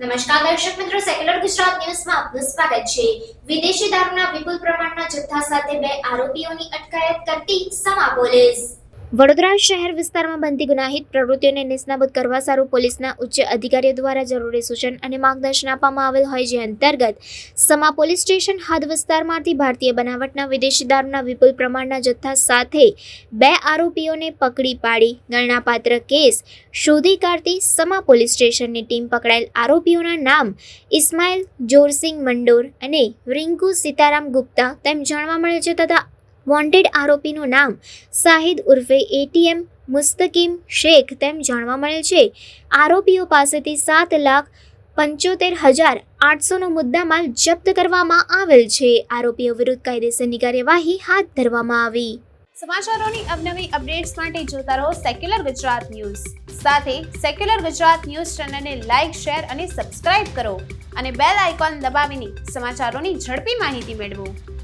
નમસ્કાર દર્શક મિત્રો સેક્યુલર ગુજરાત ન્યૂઝમાં આપનું સ્વાગત છે. વિદેશી દારૂના વિપુલ પ્રમાણના જથ્થા સાથે બે આરોપીઓની અટકાયત કરતી સમા પોલીસ. વડોદરા શહેર વિસ્તારમાં બનતી ગુનાહિત પ્રવૃત્તિઓને નિષ્ણાબૂદ કરવા સારું પોલીસના ઉચ્ચ અધિકારીઓ દ્વારા જરૂરી સૂચન અને માર્ગદર્શન આપવામાં આવેલ હોય જે અંતર્ગત સમા પોલીસ સ્ટેશન હદ વિસ્તારમાંથી ભારતીય બનાવટના વિદેશી દારૂના વિપુલ પ્રમાણના જથ્થા સાથે બે આરોપીઓને પકડી પાડી. ગણનાપાત્ર કેસ શોધી કાઢતી સમા પોલીસ સ્ટેશનની ટીમ પકડાયેલ આરોપીઓના નામ ઇસ્માઇલ જોરસિંગ મંડોર અને રિંકુ સીતારામ ગુપ્તા તેમ જાણવા મળે છે તથા વોન્ટેડ આરોપીનું નામ શાહિદ ઉર્ફે એટીએમ મુસ્તકીમ શેખ તેમ જાણવા મળેલ છે. આરોપીઓ પાસેથી સાત લાખ પંચોતેર હજાર આઠસોનો મુદ્દામાલ જપ્ત કરવામાં આવેલ છે. આરોપીઓ વિરુદ્ધ કાયદેસરની કાર્યવાહી હાથ ધરવામાં આવી. સમાચારોની અવનવી અપડેટ્સ માટે જોતા રહો સેક્યુલર ગુજરાત ન્યૂઝ સાથે સેક્યુલર ગુજરાત ન્યૂઝ ચેનલને લાઇક શેર અને સબસ્ક્રાઇબ કરો અને બેલ આઇકોન દબાવીને સમાચારોની ઝડપી માહિતી મેળવો.